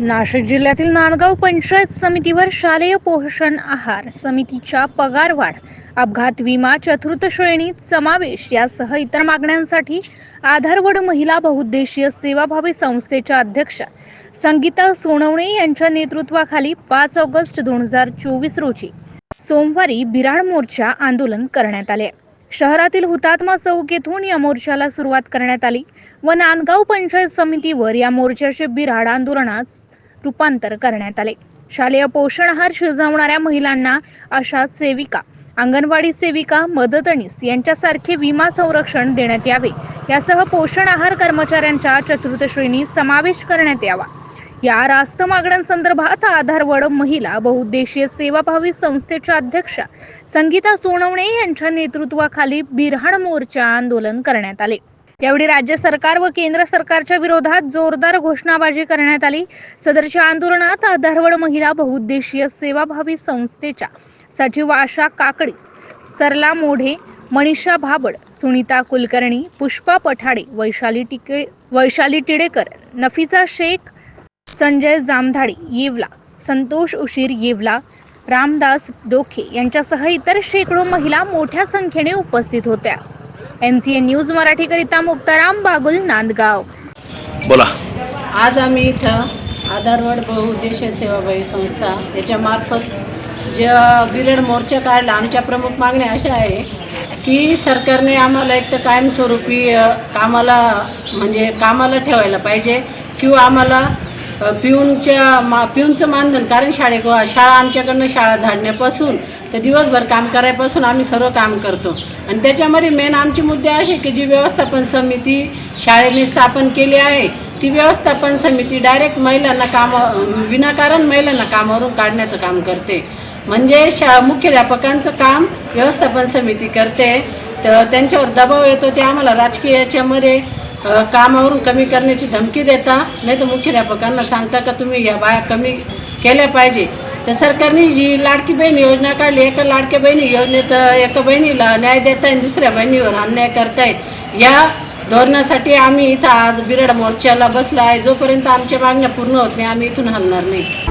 नाशिक जिल्ह्यातील नांदगाव पंचायत समितीवर शालेय पोषण आहार समितीच्या पगारवाढ अपघात विमा चतुर्थ श्रेणीत समावेश यासह इतर मागण्यांसाठी आधारवड महिला बहुउद्देशीय सेवाभावी संस्थेच्या अध्यक्षा संगीता सोनवणे यांच्या नेतृत्वाखाली पाच ऑगस्ट दोन हजार चोवीस रोजी सोमवारी बिराड मोर्चा आंदोलन करण्यात आले. शहरातील हुतात्मा चौक येथून या मोर्चाला सुरुवात करण्यात आली व नांदगाव पंचायत समितीवर या मोर्चाचे बिराड आंदोलनात रूपांतर करण्यात आले. शालेय पोषण आहार शिजवणाऱ्या महिलांना अशा सेविका अंगणवाडी सेविका मदतनीस यांच्यासारखे विमा संरक्षण देण्यात यावे. यासह पोषण आहार कर्मचाऱ्यांच्या चतुर्थ श्रेणीत समावेश करण्यात यावा. या रास्त मागण्यांसंदर्भात आधारवड महिला बहुउद्देशीय सेवाभावी संस्थेच्या अध्यक्षा संगीता सोनवणे यांच्या नेतृत्वाखाली बिरहाड मोर्चा आंदोलन करण्यात आले. यावेळी राज्य सरकार व केंद्र सरकारच्या विरोधात जोरदार घोषणाबाजी करण्यात आली. सदरच्या आंदोलनात आधारवड महिला बहुउद्देशीय सेवाभावी संस्थेच्या सचिव आशा काकडीस सरला मोढे मनीषा भाबड सुनीता कुलकर्णी पुष्पा पठाडे वैशाली टिके वैशाली टिडेकर नफिसा शेख संजय जामधाडे येवला संतोष उशीर येवला रामदास डोखे यांच्यासह इतर शेकडो महिला मोठ्या संख्येने उपस्थित होत्या. एम सी एन न्यूज मराठीकरिता मुक्ताराम बागुल नांदगाव. बोला. आज आम्ही इथं आधारवड बहुउद्देशीय सेवाभावी संस्था याच्यामार्फत जे बिरड मोर्चा काढला आमच्या प्रमुख मागण्या अशा आहे की सरकारने आम्हाला एक तर कायमस्वरूपी कामाला म्हणजे कामाला ठेवायला पाहिजे किंवा आम्हाला पिऊनच्या मा पिऊनचं मानधन कारण शाळे शाळा आमच्याकडनं शाळा झाडण्यापासून तर दिवसभर काम करायपासून आम्ही सर्व काम करतो. आणि त्याच्यामध्ये मेन आमचे मुद्दे असे की जी व्यवस्थापन समिती शाळेने स्थापन केली आहे ती व्यवस्थापन समिती डायरेक्ट महिलांना काम विनाकारण महिलांना कामावरून काढण्याचं काम करते. म्हणजे शा मुख्याध्यापकांचं काम व्यवस्थापन समिती करते. तर त्यांच्यावर दबाव येतो ते आम्हाला राजकीय याच्यामध्ये कामावरून कमी करण्याची धमकी देता नाही तर मुख्याध्यापकांना सांगता का तुम्ही या बाया कमी केल्या पाहिजे. तर सरकारने जी लाडकी बहीण योजना काढली एका लाडक्या बहिणी योजनेत एका बहिणीला न्याय देताय दुसऱ्या बहिणीवर अन्याय करतायत या धोरणासाठी आम्ही इथं आज बिरड मोर्चाला बसला आहे. जोपर्यंत आमच्या मागण्या पूर्ण होत नाही आम्ही इथून हलणार नाही.